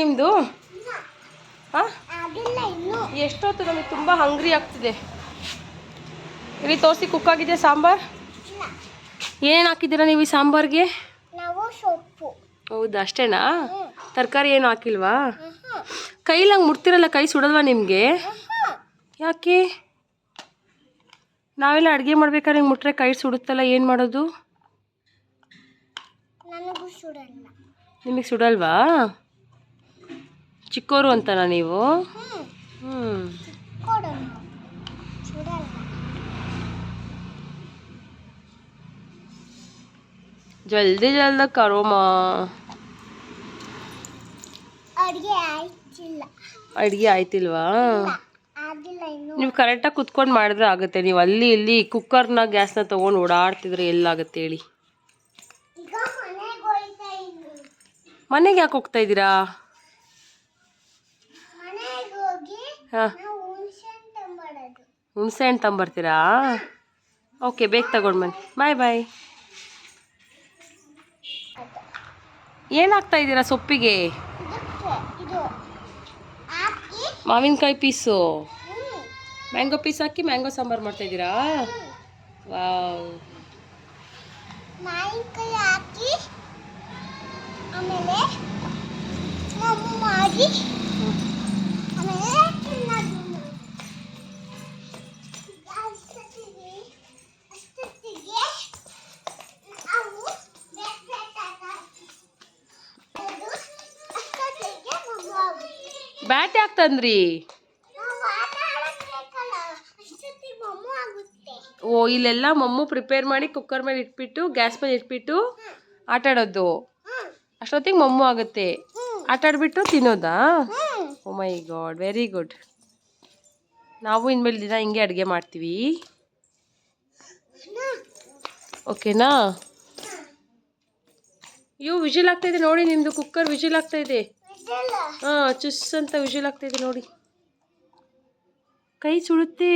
ನಿಮ್ಮದು ಎಷ್ಟೊತ್ತು ನಮಗೆ ತುಂಬ ಹಂಗ್ರಿ ಆಗ್ತಿದೆ. ಇಲ್ಲಿ ತೋರಿಸಿ ಆಗಿದೆ ಸಾಂಬಾರ್? ಏನೇನು ಹಾಕಿದ್ದೀರಾ ನೀವು ಈ ಸಾಂಬಾರ್ಗೆ? ಹೌದಾ ಅಷ್ಟೇನಾ? ತರಕಾರಿ ಏನು ಹಾಕಿಲ್ವಾ? ಕೈಲಿ ಹಂಗೆ ಮುಡ್ತಿರಲ್ಲ ಕೈ ಸುಡಲ್ವಾ ನಿಮಗೆ? ಯಾಕೆ? ನಾವೆಲ್ಲ ಅಡುಗೆ ಮಾಡ್ಬೇಕಾದ್ರೆ ಹಿಂಗೆ ಮುಟ್ರೆ ಕೈ ಸುಡುತ್ತಲ್ಲ ಏನು ಮಾಡೋದು? ನಿಮಗೆ ಸುಡಲ್ವಾ? ಚಿಕ್ಕೋರು ಅಂತನಾ ನೀವು? ಹ್ಞೂ ಜಲ್ದಿ ಜಲ್ದ ಕರೋಮ. ಅಡುಗೆ ಆಯ್ತಿಲ್ವಾ? ನೀವು ಕರೆಕ್ಟಾಗಿ ಕುತ್ಕೊಂಡು ಮಾಡಿದ್ರೆ ಆಗುತ್ತೆ. ನೀವು ಅಲ್ಲಿ ಇಲ್ಲಿ ಕುಕ್ಕರ್ನ ಗ್ಯಾಸ್ನ ತೊಗೊಂಡು ಓಡಾಡ್ತಿದ್ರೆ ಎಲ್ಲಾಗತ್ತೆ ಹೇಳಿ. ಮನೆಗೆ ಯಾಕೆ ಹೋಗ್ತಾ ಇದ್ದೀರಾ? ಹಾಂ. ಹುಣಸೆ ಹಣ್ಣು ತಂಬರ್ತೀರಾ? ಓಕೆ ಬೇಗ ತಗೊಂಡು ಬನ್ನಿ. ಬಾಯ್ ಬಾಯ್ ಏನಾಗ್ತಾ ಇದ್ದೀರಾ ಸೊಪ್ಪಿಗೆ? ಮಾವಿನಕಾಯಿ ಪೀಸು. ಮ್ಯಾಂಗೋ ಪೀಸ್ ಹಾಕಿ ಮ್ಯಾಂಗೋ ಸಾಂಬಾರು ಮಾಡ್ತಾ ಇದ್ದೀರಾ? ವಾವ್ ಹಾಕಿ ಆಮೇಲೆ ಮಾಡಿ ಬ್ಯಾಟ್ ಯಾಕೆ ತಂದ್ರಿ ಓ, ಇಲ್ಲೆಲ್ಲ ಮಮ್ಮು ಪ್ರಿಪೇರ್ ಮಾಡಿ ಕುಕ್ಕರ್ ಮೇಲೆ ಇಟ್ಬಿಟ್ಟು ಗ್ಯಾಸ್ ಮೇಲೆ ಇಟ್ಬಿಟ್ಟು ಆಟ ಆಡೋದು. ಅಷ್ಟೊತ್ತಿಗೆ ಮಮ್ಮು ಆಗುತ್ತೆ. ಆಟ ಆಡ್ಬಿಟ್ಟು ತಿನ್ನೋದಾ? Oh my god very good ನಾವು ಇನ್ಮೇಲೆ ದಿನ ಹಿಂಗೆ ಅಡುಗೆ ಮಾಡ್ತೀವಿ. ಓಕೆನಾ ಇವು ವಿಜಿಲ್ ಆಗ್ತಾ ಇದೆ ನೋಡಿ ನಿಮ್ಮದು ಕುಕ್ಕರ್ ವಿಜಿಲ್ ಆಗ್ತಾಯಿದೆ ಹಾಂ ಚುಸ್ ಅಂತ ವಿಜಿಲ್ ಆಗ್ತಿದೆ ನೋಡಿ. ಕೈ ಸುಡುತ್ತೆ.